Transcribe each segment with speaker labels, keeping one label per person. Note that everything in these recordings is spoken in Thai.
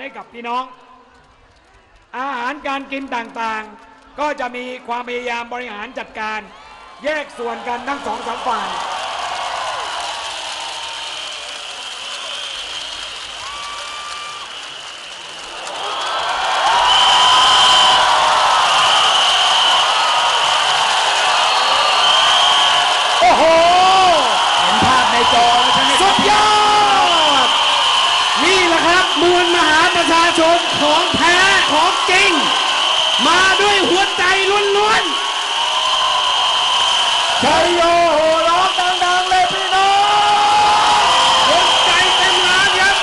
Speaker 1: ให้กับพี่น้อง อาหารการกินต่างๆ ก็จะมีความพยายามบริหารจัดการ แยกส่วนกันทั้งสองสามฝ่าย โอ้โห
Speaker 2: เห็นภาพในจอแล้วใช่ไหมค
Speaker 1: สุ
Speaker 2: รับ
Speaker 1: ดยอด นี่แหละครับมวลมหา ประชาชนของแท้ของจริง มาด้วยหัวใจล้วน
Speaker 2: ชัยโยโหร้องดังๆเลยพี่น้อง
Speaker 1: ๆหัวใจเต็มร้านครับ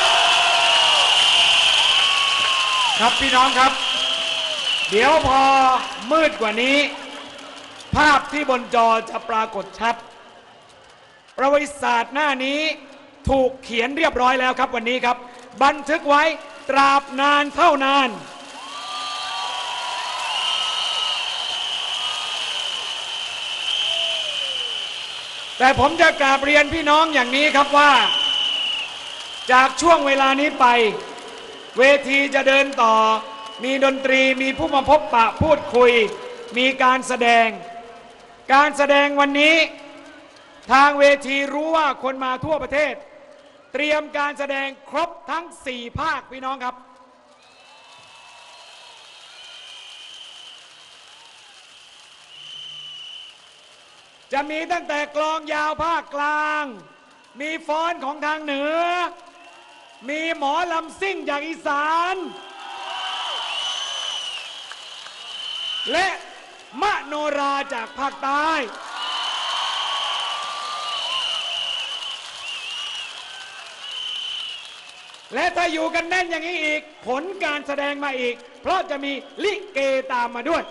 Speaker 1: ครับพี่น้องครับ เดี๋ยวพอมืดกว่านี้ ภาพที่บนจอจะปรากฏชัด ประวัติศาสตร์หน้านี้ถูกเขียนเรียบร้อยแล้วครับวันนี้ครับ บันทึกไว้ ตราบนานเท่านาน แต่ผมจะกราบเรียนพี่น้องอย่างนี้ครับว่า จากช่วงเวลานี้ไป เวทีจะเดินต่อ มีดนตรีมีผู้มาพบปะพูดคุย มีการแสดง การแสดงวันนี้ ทางเวทีรู้ว่าคนมาทั่วประเทศ เตรียมการแสดงครบทั้ง 4 ภาคพี่น้องครับ จะมีตั้งแต่กลองยาวภาคกลาง มีฟ้อนของทางเหนือ มีหมอลำซิ่งจากอีสาน และมโนราจากภาคใต้ และถ้าอยู่กันแน่นอย่างนี้อีก ผลการแสดงมาอีก เพราะจะมีลิเกตามมาด้วย